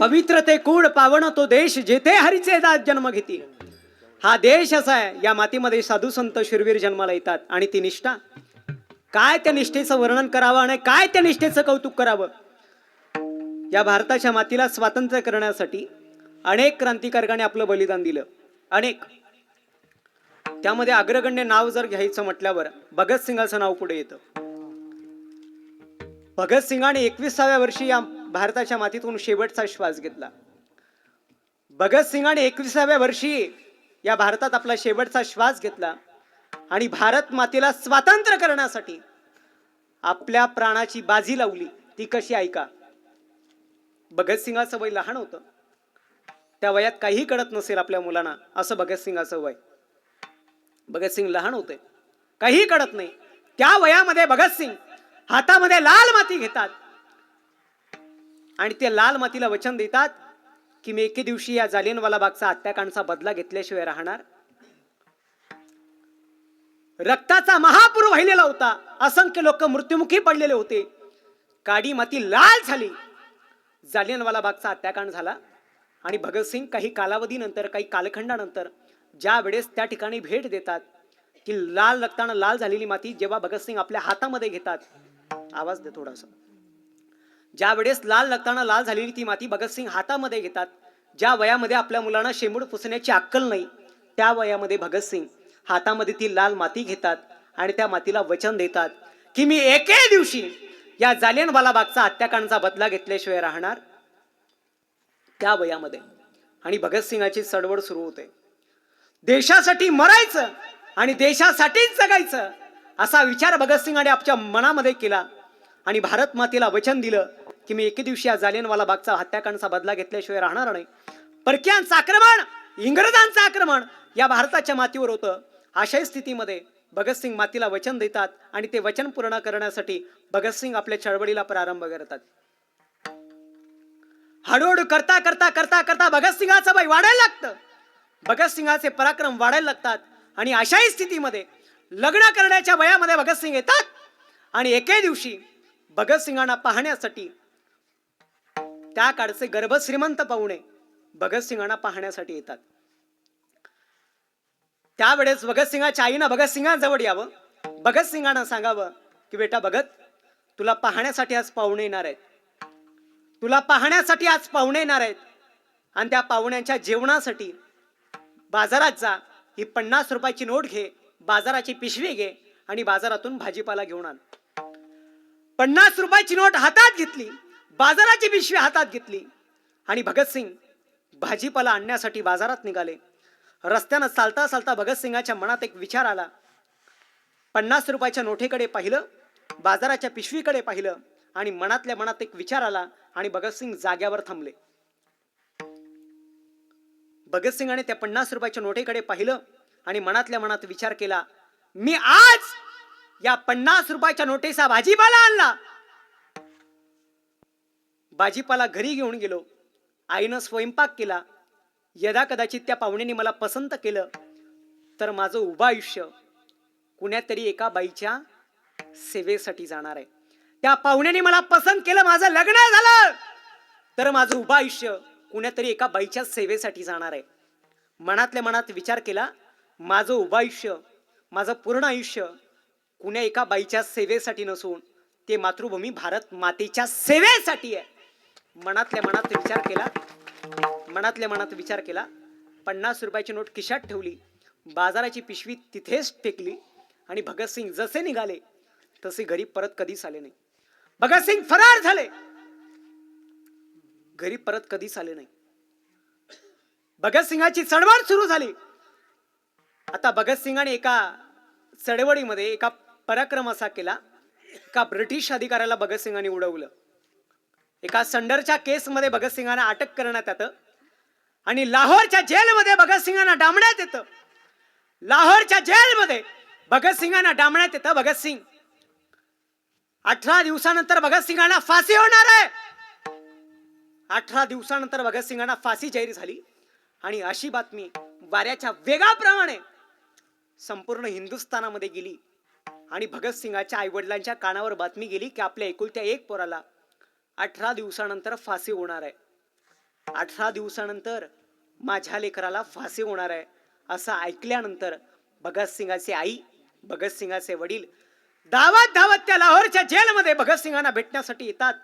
पवित्र ते कूड पावन तो देश जेथे हरीचे दात जन्म घेती हा देश असा आहे या मातीमध्ये साधू संत शूरवीर जन्माला येतात आणि ती निष्ठा. काय त्या निष्ठेचं वर्णन करावं आणि काय त्या निष्ठेचं कौतुक करावं? या भारताच्या मातीला स्वातंत्र्य करण्यासाठी अनेक क्रांतिकारकांनी आपलं बलिदान दिलं. अनेक. त्यामध्ये अग्रगण्य नाव जर घ्यायचं म्हटल्यावर भगतसिंगाचं नाव पुढे येतं. भगतसिंगाने एकविसाव्या वर्षी या भारताच्या मातीतून शेवटचा श्वास घेतला. भगतसिंगाने एकविसाव्या वर्षी या भारतात आपला शेवटचा श्वास घेतला आणि भारत मातेला स्वातंत्र्य करण्यासाठी आपल्या प्राणाची बाजी लावली. ती कशी ऐका भगतसिंगाचं वय लहान होतं. त्या वयात काही कळत नसेल आपल्या मुलांना असं भगतसिंगाचं वय. भगतसिंग लहान होते. काही कळत नाही. त्या वयामध्ये भगतसिंग हातामध्ये लाल माती घेतात. आणि ते लाल मातीला वचन देतात की मी एके दिवशी या जालियनवाला बागचा हत्याकांडचा बदला घेतल्याशिवाय राहणार. रक्ताचा महापूर वाहिलेला होता. असंख्य लोक मृत्युमुखी पडलेले होते. काडी माती लाल झाली. जालियनवाला बागचा हत्याकांड झाला. आणि भगतसिंग काही कालावधीनंतर काही कालखंडानंतर ज्या वेळेस त्या ठिकाणी भेट देतात की लाल रक्तानं लाल झालेली माती जेव्हा भगतसिंग आपल्या हातामध्ये घेतात. आवाज दे थोडासा. ज्या वेळेस लाल रक्तानं लाल झालेली ती माती भगतसिंग हातामध्ये घेतात ज्या वयामध्ये आपल्या मुलांना शेंबूड पुसण्याची अक्कल नाही त्या वयामध्ये भगतसिंग हातामध्ये ती लाल माती घेतात आणि त्या मातीला वचन देतात की मी एके दिवशी या जालियनवालाबागचा हत्याकांडचा बदला घेतल्याशिवाय राहणार. त्या वयामध्ये. आणि भगतसिंगाची चळवळ सुरू होते. देशासाठी मरायचं आणि देशासाठीच जगायचं असा विचार भगतसिंगाने आपल्या मनामध्ये केला. आणि भारत मातेला वचन दिलं की मी एके दिवशी या जालियनवाला बागचा हत्याकांडचा बदला घेतल्याशिवाय राहणार नाही. परक्यांचं आक्रमण इंग्रजांचं आक्रमण या भारताच्या मातीवर होतं. अशाही स्थितीमध्ये भगतसिंग मातीला वचन देतात आणि ते वचन पूर्ण करण्यासाठी भगतसिंग आपल्या चळवळीला प्रारंभ करतात. हळूहळू करता करता करता करता भगतसिंगाचं बाई वाढायला लागतं. भगतसिंगाचे पराक्रम वाढायला लागतात आणि अशाही स्थितीमध्ये लग्न करण्याच्या वयामध्ये भगतसिंग येतात आणि एके दिवशी भगतसिंगांना पाहण्यासाठी. त्या काळचे गर्भश्रीमंत पाहुणे भगतसिंगांना पाहण्यासाठी येतात. त्यावेळेस भगतसिंगाच्या आईनं भगतसिंगांजवळ यावं. भगतसिंगांना सांगावं की बेटा भगत तुला पाहण्यासाठी आज पाहुणे येणार आहेत. तुला पाहण्यासाठी आज पाहुणे येणार आहेत. आणि त्या पाहुण्यांच्या जेवणासाठी बाजारात जा. ही पन्नास रुपयाची नोट घे बाजाराची पिशवी घे आणि बाजारातून भाजीपाला घेऊन आण. पन्नास रुपयाची नोट हातात घेतली. बाजाराची पिशवी हातात घेतली. आणि भगतसिंग भाजीपाला आणण्यासाठी बाजारात निघाले. रस्त्यानं चालता चालता भगतसिंगाच्या मनात एक विचार आला. पन्नास रुपयाच्या नोटेकडे पाहिलं बाजाराच्या पिशवीकडे पाहिलं आणि मनातल्या मनात एक विचार आला आणि भगतसिंग जाग्यावर थांबले. भगतसिंगाने त्या पन्नास रुपयाच्या नोटेकडे पाहिलं आणि मनातल्या मनात विचार केला मी आज या पन्नास रुपयाच्या नोटेचा भाजीपाला आणला भाजीपाला घरी घेऊन गेलो. आईनं स्वयंपाक केला. यदा कदाचित त्या पाहुण्याने मला पसंत केलं तर माझं उभं आयुष्य कुण्यातरी एका बाईच्या सेवेसाठी जाणार आहे. त्या पाहुण्याने मला पसंत केलं माझं लग्न झालं तर माझं उभं आयुष्य कुण्यातरी एका बाईच्या सेवेसाठी जाणार आहे. मनातल्या मनात विचार केला माझं उभं आयुष्य माझं पूर्ण आयुष्य कुण्या एका बाईच्या सेवेसाठी नसून ते मातृभूमी भारत मातेच्या सेवेसाठी आहे. मनातल्या मनात विचार केला. मनातल्या मनात विचार केला. पन्नास रुपयाची नोट खिशात ठेवली. बाजाराची पिशवी तिथेच टेकली आणि भगतसिंग जसे निघाले तसे घरी परत कधीच आले नाही. भगतसिंग फरार झाले. घरी परत कधीच आले नाही. भगतसिंगाची चळवळ सुरू झाली. आता भगतसिंगाने एका चळवळीमध्ये एका पराक्रम असा केला एका ब्रिटिश अधिकाऱ्याला भगतसिंगाने उडवलं. एका संडरच्या केसमध्ये भगतसिंगांना अटक करण्यात येतं आणि लाहोरच्या जेलमध्ये भगतसिंगांना डांबण्यात येतं. लाहोरच्या जेलमध्ये भगतसिंगांना डांबण्यात येतं. भगतसिंग अठरा दिवसानंतर भगतसिंगांना फाशी होणार आहे. अठरा दिवसानंतर भगतसिंगांना फाशी जाहीर झाली. आणि अशी बातमी वाऱ्याच्या वेगाप्रमाणे संपूर्ण हिंदुस्थानामध्ये गेली. आणि भगतसिंगाच्या आईवडिलांच्या कानावर बातमी गेली की आपल्या एकुलत्या एक पोराला अठरा दिवसानंतर फाशी होणार आहे. अठरा दिवसानंतर माझ्या लेकराला फाशी होणार आहे असं ऐकल्यानंतर भगतसिंगाची आई भगतसिंगाचे वडील धावत धावत त्या लाहोरच्या जेलमध्ये भगतसिंगांना भेटण्यासाठी येतात.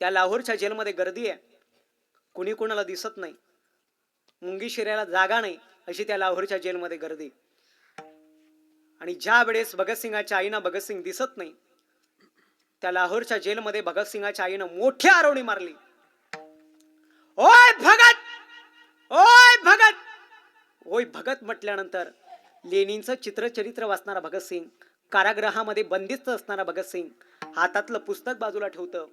त्या लाहोरच्या जेलमध्ये गर्दी आहे. कुणी कोणाला दिसत नाही. मुंगी शिरायला जागा नाही अशी त्या लाहोरच्या जेलमध्ये गर्दी. आणि ज्या वेळेस भगतसिंगाच्या आईना भगतसिंग दिसत नाही त्या लाहोरच्या जेलमध्ये भगतसिंगाच्या आईनं मोठी आरवणी मारली. ओय भगत! ओय भगत! ओय भगत म्हटल्यानंतर लेणींचं चित्रचरित्र वाचणारा भगतसिंग कारागृहामध्ये बंदिस्त असणारा भगतसिंग हातातलं पुस्तक बाजूला ठेवतं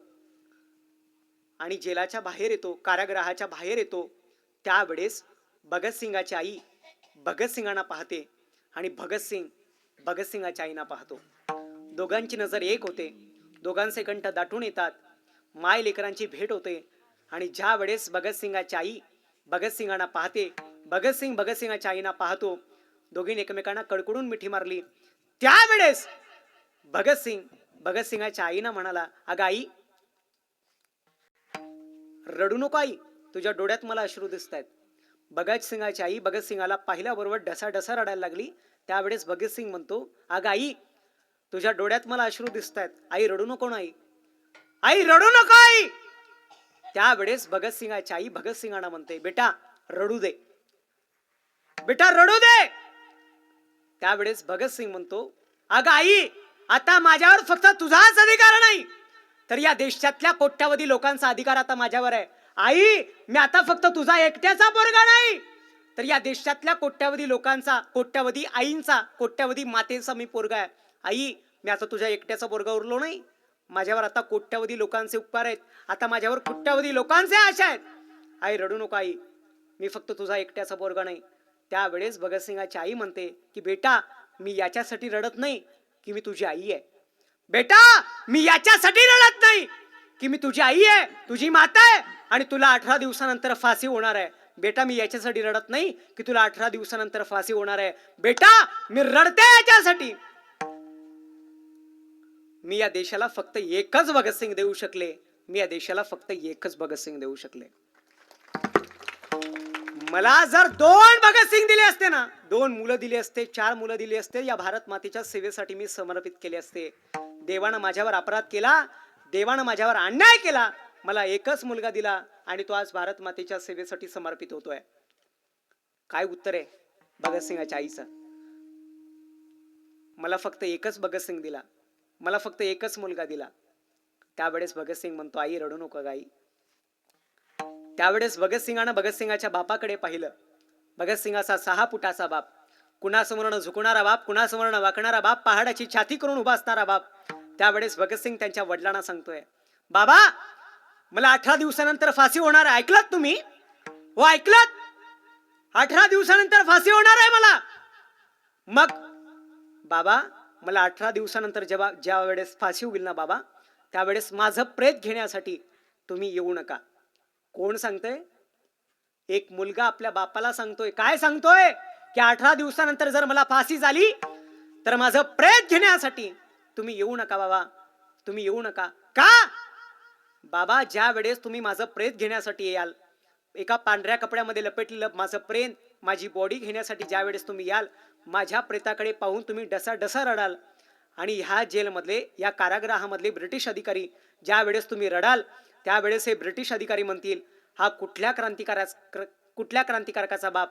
आणि जेलाच्या बाहेर येतो कारागृहाच्या बाहेर येतो. त्यावेळेस भगतसिंगाची आई भगतसिंगांना पाहते आणि भगतसिंग भगतसिंगाच्या आईना पाहतो. दोघांची नजर एक होते. दोघांचे कंठ दाटून येतात. माय लेकरांची भेट होते. आणि ज्या वेळेस भगतसिंगाची आई भगतसिंगांना पाहते भगतसिंग भगतसिंगाच्या आईना पाहतो दोघींनी एकमेकांना कडकडून मिठी मारली. त्यावेळेस भगतसिंग भगतसिंगाच्या आईना म्हणाला अगं आई रडू नको आई तुझ्या डोळ्यात मला अश्रू दिसत आहेत भगतसिंगाची आई भगतसिंगाला पाहिल्याबरोबर ढसाढसा रडायला लागली. त्यावेळेस भगतसिंग म्हणतो अगं आई तुझ्या डोळ्यात मला अश्रू दिसत आहेत आई रडू नको ना आई. आई रडू नको आई. त्यावेळेस भगतसिंगाची आई भगतसिंगांना म्हणते बेटा रडू दे. बेटा रडू दे. त्यावेळेस भगतसिंग म्हणतो अगं आई आता माझ्यावर फक्त तुझाच अधिकार नाही. तर या देशातल्या कोट्यावधी लोकांचा अधिकार आता माझ्यावर आहे. आई मी आता फक्त तुझा एकट्याचा पोरगा नाही. तर या देशातल्या कोट्यावधी लोकांचा कोट्यावधी आईंचा कोट्यावधी मातेचा मी पोरगा आहे. आई मी आता तुझ्या एकट्याचा पोरगा उरलो नाही. माझ्यावर आता कोट्यावधी लोकांचे उपकार आहेत. आता माझ्यावर कोट्यावधी लोकांचे आशा आहेत. आई रडू नको आई. मी फक्त तुझा एकट्याचा पोरगा नाही. त्यावेळेस भगतसिंगाची आई म्हणते की बेटा मी याच्यासाठी रडत नाही की मी तुझी आई आहे. बेटा मी याच्यासाठी रडत नाही की मी तुझी आई आहे तुझी माता आहे. आणि तुला अठरा दिवसानंतर फाशी होणार आहे. बेटा मी याच्यासाठी रडत नाही की तुला अठरा दिवसानंतर फाशी होणार आहे. बेटा मी रडते याच्यासाठी. मी या देशाला फक्त एकच भगतसिंग देऊ शकले. मी या देशाला फक्त एकच भगतसिंग देऊ शकले. मला जर दोन भगतसिंग दिले असते ना दोन मुलं दिली असते चार मुलं दिली असते या भारत मातेच्या सेवेसाठी मी समर्पित केले असते. देवानं माझ्यावर अपराध केला देवानं माझ्यावर अन्याय केला मला एकच मुलगा दिला आणि तो आज भारत मातेच्या सेवेसाठी समर्पित होतोय. काय उत्तर आहे भगतसिंगाच्या आईचं? मला फक्त एकच भगतसिंग दिला. मला फक्त एकच मुलगा दिला. त्यावेळेस भगतसिंग म्हणतो आई रडू नको गाई. त्यावेळेस भगतसिंगानं भगतसिंगाच्या बापाकडे पाहिलं. भगतसिंगाचा सहा फुटाचा बाप. कुणासमोरनं झुकणारा बाप कुणासमोरनं वाकणारा बाप पहाडाची छाती करून उभा असणारा बाप. त्यावेळेस भगतसिंग त्यांच्या वडिलांना सांगतोय बाबा मला अठरा दिवसानंतर फाशी होणार आहे. ऐकलात तुम्ही? हो ऐकलात? अठरा दिवसानंतर फाशी होणार आहे मला. मग बाबा मला अठरा दिवसानंतर जेव्हा ज्या वेळेस फाशी होईल ना बाबा त्यावेळेस माझं प्रेत घेण्यासाठी तुम्ही येऊ नका. कोण सांगतंय? एक मुलगा आपल्या बापाला सांगतोय. काय सांगतोय? की अठरा दिवसानंतर जर मला फाशी झाली तर माझं प्रेत घेण्यासाठी तुम्ही येऊ नका बाबा. तुम्ही येऊ नका. का? बाबा ज्या वेळेस तुम्ही माझं प्रेत घेण्यासाठी याल एका पांढऱ्या कपड्यामध्ये लपेटलेलं माझं प्रेत माझी बॉडी घेण्यासाठी ज्या वेळेस तुम्ही याल माझ्या प्रेताकडे पाहून तुम्ही डसा डसा रडाल. आणि ह्या जेलमधले या कारागृहामधले ब्रिटिश अधिकारी ज्या वेळेस तुम्ही रडाल त्यावेळेस हे ब्रिटिश अधिकारी म्हणतील हा कुठल्या क्रांतिकारा कुठल्या क्रांतिकारकाचा बाप?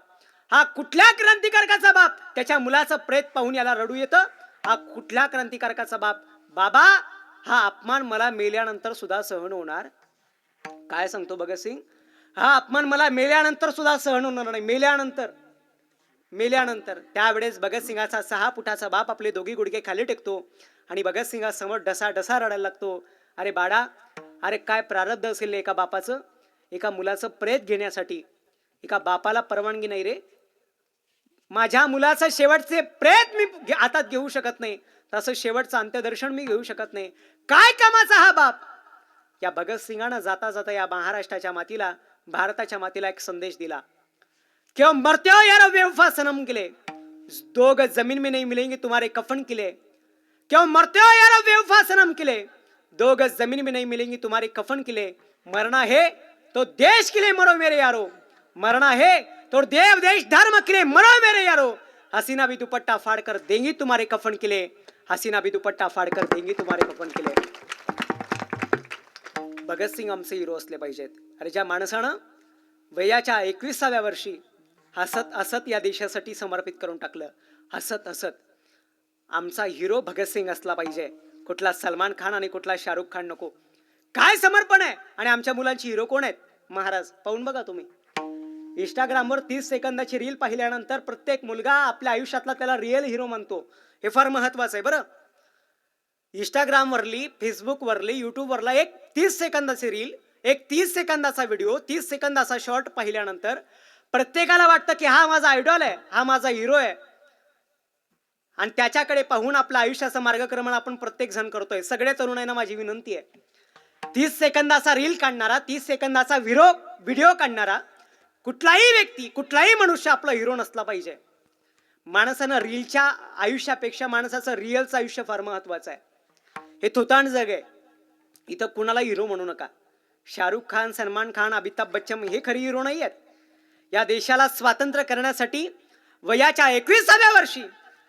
हा कुठल्या क्रांतिकारकाचा बाप? त्याच्या मुलाचं प्रेत पाहून याला रडू येतं? हा कुठल्या क्रांतिकारकाचा बाप? बाबा हा अपमान मला मेल्यानंतर सुद्धा सहन होणार. काय सांगतो भगतसिंग हा अपमान मला मेल्यानंतर सुद्धा सहन होणार नाही. मेल्यानंतर मेल्यानंतर. त्यावेळेस भगतसिंगाचा सहा फुटाचा बाप आपले दोघी गुडघे खाली टेकतो आणि भगतसिंगासमोर डसा डसा रडायला लागतो. अरे बाळा अरे काय प्रारब्ध असेल एका बापाचं? एका मुलाचं प्रेत घेण्यासाठी. एका बापाला परवानगी नाही रे. माझ्या मुलाचं शेवटचे प्रेत मी हातात घेऊ शकत नाही. तसं शेवटचं अंत्यदर्शन मी घेऊ शकत नाही. काय कामाचा हा बाप? या भगतसिंगानं जाता जाता या महाराष्ट्राच्या मातीला भारताच्या मातीला एक संदेश दिला. क्यों मरते हो यार बेवफा सनम के लिए दो गज जमीन में नहीं मिलेंगे तुम्हारे कफन किले क्यों मरते हो यार बेवफा सनम किले. दो गज जमीन में नहीं मिलेंगी तुम्हारे कफन किले मरना है तो देश के लिए मरो मेरे यारो. मरना है तो देव देश धर्म के लिए मरो मेरे यारो. हसीना भी दुपट्टा फाड़ कर देंगी तुम्हारे कफन के लिए. हसीना भी दुपट्टा फाड़ कर देंगी तुम्हारे कफन के लिए। भगतसिंग आमचे हिरो असले पाहिजेत। अरे ज्या माणसानं वयाच्या एकविसाव्या वर्षी हसत हसत या देशासाठी समर्पित करून टाकलं हसत हसत आमचा हिरो भगतसिंग असला पाहिजे. कुठला सलमान खान आणि कुठला शाहरुख खान नको. काय समर्पण आहे? आणि आमच्या मुलांची हिरो कोण आहेत? महाराज पाहून बघा तुम्ही. इंस्टाग्रामवर तीस सेकंदाची रील पाहिल्यानंतर प्रत्येक मुलगा आपल्या आयुष्यातला त्याला रिअल हिरो म्हणतो. हे फार महत्वाचं आहे बरं? इंस्टाग्रामवरली फेसबुकवरली यूट्यूबवरला एक तीस सेकंदाची रील एक तीस सेकंदाचा व्हिडिओ तीस सेकंदाचा शॉर्ट पाहिल्यानंतर प्रत्येकाला वाटतं की हा माझा आयडॉल आहे हा माझा हिरो आहे. आणि त्याच्याकडे पाहून आपलं आयुष्याचं मार्गक्रमण आपण प्रत्येक जण करतोय सगळ्या तरुणांना माझी विनंती आहे. तीस सेकंदाचा रील काढणारा तीस सेकंदाचा व्हिडिओ व्हिडिओ काढणारा कुठलाही व्यक्ती कुठलाही मनुष्य आपला हिरो नसला पाहिजे. माणसानं रीलच्या आयुष्यापेक्षा माणसाचं रिअलचं आयुष्य फार महत्वाचं आहे. हे थोताण जग आहे. इथं कुणाला हिरो म्हणू नका. शाहरुख खान सलमान खान अमिताभ बच्चन हे खरी हिरो नाही आहेत. या देशाला स्वातंत्र्य करण्यासाठी वयाच्या एकविसाव्या वर्षी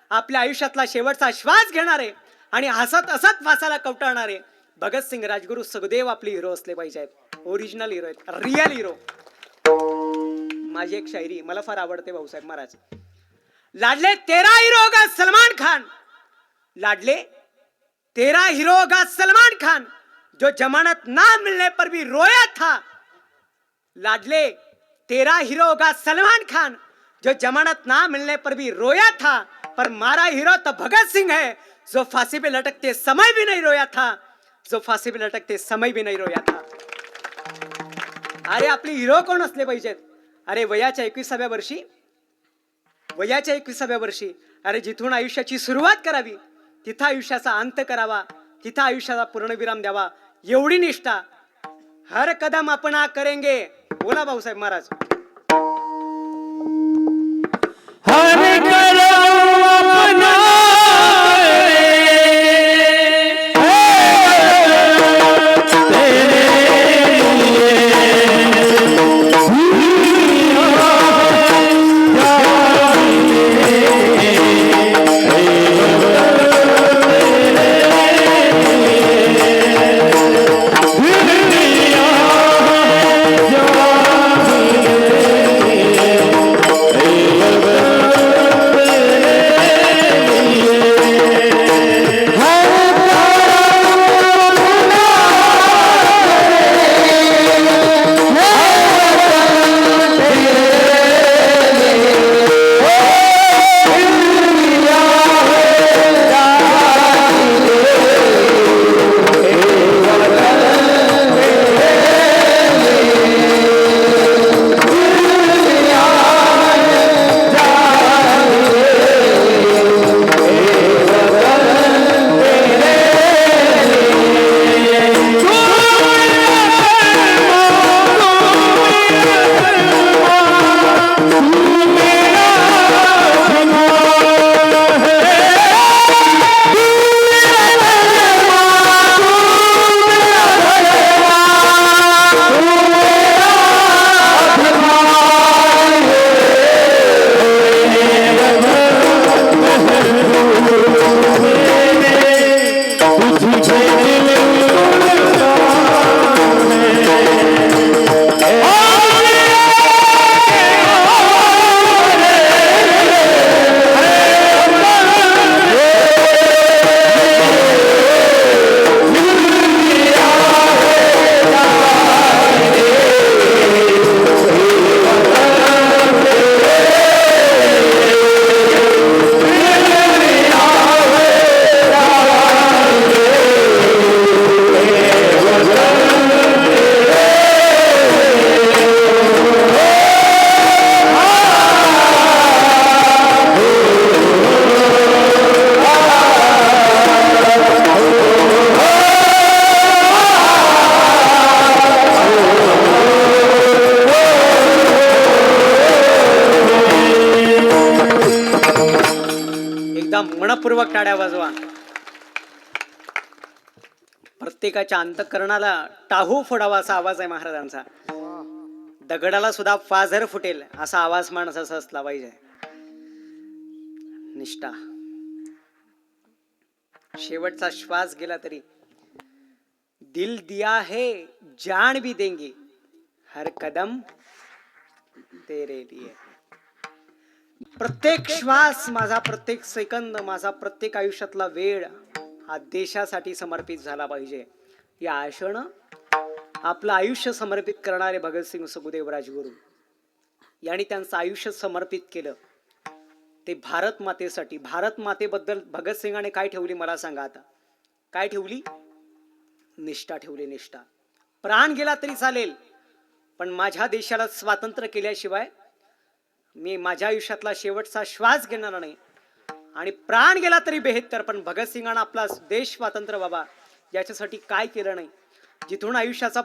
आपल्या आयुष्यातला शेवटचा श्वास घेणारे आणि हसत असत फासाला कवटाळणारे भगतसिंग राजगुरू सुखदेव आपले हिरो असले पाहिजेत. ओरिजिनल हिरो आहेत. रिअल हिरो माझी एक शायरी मला फार आवडते भाऊसाहेब महाराज. लाडले तेरा हीरो गा सलमान खान. लाडले तेरा हीरो गा सलमान खान जो जमानत ना मिलने पर भी रोया था. लाडले तेरा हीरो होगा सलमान खान जो जमानत ना मिलने पर भी रोया था. पर मारा हीरो तो भगत सिंह है जो फांसी पे लटकते समय भी नहीं रोया था. जो फांसी पे लटकते समय भी नहीं रोया था. अरे आपले हिरो कोण असले पाहिजेत? अरे वयाच्या एकविसाव्या वर्षी वयाच्या एकविसाव्या वर्षी अरे जिथून आयुष्याची सुरुवात करावी तिथं आयुष्याचा अंत करावा तिथं आयुष्याचा पूर्णविराम द्यावा एवढी निष्ठा. हर कदम आपण हा करेंगे. बोला भाऊसाहेब महाराज. हर मनपूर्वक टाळ्या वाजवा. प्रत्येकाच्या अंतकरणाला टाहू फोडावा असा आवाज आहे महाराजांचा. दगडाला सुद्धा फाझर फुटेल असा आवाज माणसाचा असला पाहिजे. निष्ठा. शेवटचा श्वास गेला तरी. दिल दिया है जान भी देंगे. हर कदम तेरे लिए. प्रत्येक श्वास माझा प्रत्येक सेकंद माझा प्रत्येक आयुष्यातला वेळ हा देशासाठी समर्पित झाला पाहिजे. या आशेनं आपलं आयुष्य समर्पित करणारे भगतसिंग सुखदेव राजगुरू यांनी त्यांचं आयुष्य समर्पित केलं. ते भारत मातेसाठी भारत मातेबद्दल भगतसिंगाने काय ठेवली मला सांगा आता. काय ठेवली? निष्ठा ठेवली निष्ठा. प्राण गेला तरी चालेल पण माझ्या देशाला स्वातंत्र्य केल्याशिवाय मी माझ्या आयुष्यातला शेवटचा श्वास घेणार नाही. आणि प्राण गेला तरी बेहत्तर पण भगतसिंगानं आपला देश स्वातंत्र्य बाबा याच्यासाठी काय केलं नाही. जिथून आयुष्याचा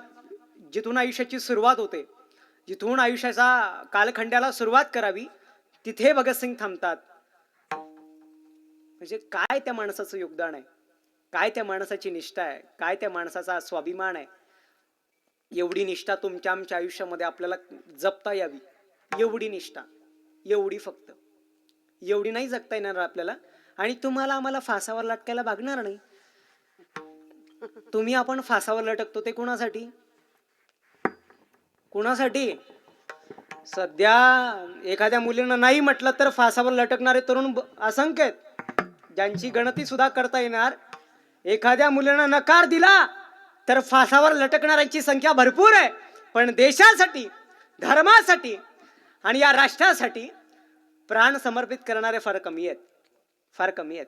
जिथून आयुष्याची सुरुवात होते जिथून आयुष्याचा कालखंड्याला सुरुवात करावी तिथे भगतसिंग थांबतात. म्हणजे काय त्या माणसाचं योगदान आहे? काय त्या माणसाची निष्ठा आहे? काय त्या माणसाचा स्वाभिमान आहे? एवढी निष्ठा तुमच्या आमच्या आयुष्यामध्ये आपल्याला जपता यावी. एवढी निष्ठा. एवढी फक्त. एवढी नाही जगता येणार आपल्याला. आणि तुम्हाला आम्हाला फासावर लटकायला भागणार नाही. तुम्ही आपण फासावर लटकतो ते कोणासाठी? कोणासाठी? सध्या एखाद्या मुलीनं नाही म्हटलं तर फासावर लटकणारे तरुण असंख्य आहेत. ज्यांची गणती सुद्धा करता येणार. एखाद्या मुलीनं नकार दिला तर फासावर लटकणाऱ्यांची संख्या भरपूर आहे. पण देशासाठी धर्मासाठी आणि या राष्ट्रासाठी प्राण समर्पित करणारे फार कमी आहेत. फार कमी आहेत.